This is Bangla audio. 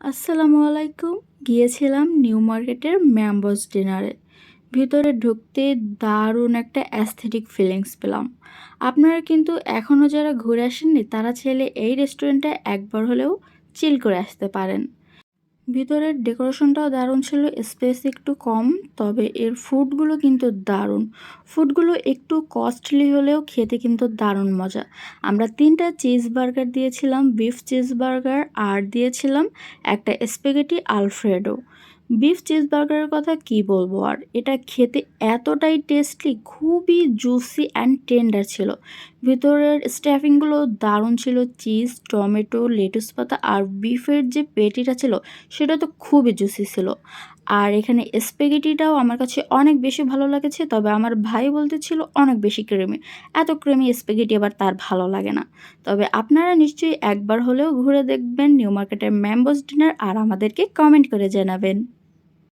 আসসালামু আলাইকুম। গিয়েছিলাম নিউ মার্কেটের ম্যাম্বস ডিনারে। ভিতরে ঢুকতে দারুণ একটা অ্যাস্থেটিক ফিলিংস পেলাম। আপনারা কিন্তু এখনও যারা ঘুরে আসেননি, তারা ছেলে এই রেস্টুরেন্টে একবার হলেও চিল করে আসতে পারেন। ভিতরের ডেকোরেশনটাও দারুণ ছিল, স্পেস একটু কম, তবে এর ফুডগুলো কিন্তু দারুণ। ফুডগুলো একটু কস্টলি হলেও খেতে কিন্তু দারুণ মজা। আমরা তিনটা চিজ বার্গার দিয়েছিলাম, বিফ চিজ বার্গার, আর দিয়েছিলাম একটা স্পেগেটি আলফ্রেডো। বিফ চিজ বার্গারের কথা কি বলব আর? এটা খেতে এতটাই টেস্টলি খুবই জুসি অ্যান্ড টেন্ডার ছিল। ভিতরের স্ট্যাফিংগুলো দারুণ ছিল, চিজ, টমেটো, লেটুস পাতা আর বিফের যে পেটিটা ছিল, সেটা তো খুবই জুসি ছিল। আর এখানে স্পেগেটিটাও আমার কাছে অনেক বেশি ভালো লাগেছে, তবে আমার ভাই বলতে ছিল অনেক বেশি ক্রেমি। এত ক্রেমি স্পেগেটি আবার তার ভালো লাগে না। তবে আপনারা নিশ্চয়ই একবার হলেও ঘুরে দেখবেন নিউ মার্কেটের ম্যাম্বোস ডিনার আর আমাদেরকে কমেন্ট করে জানাবেন।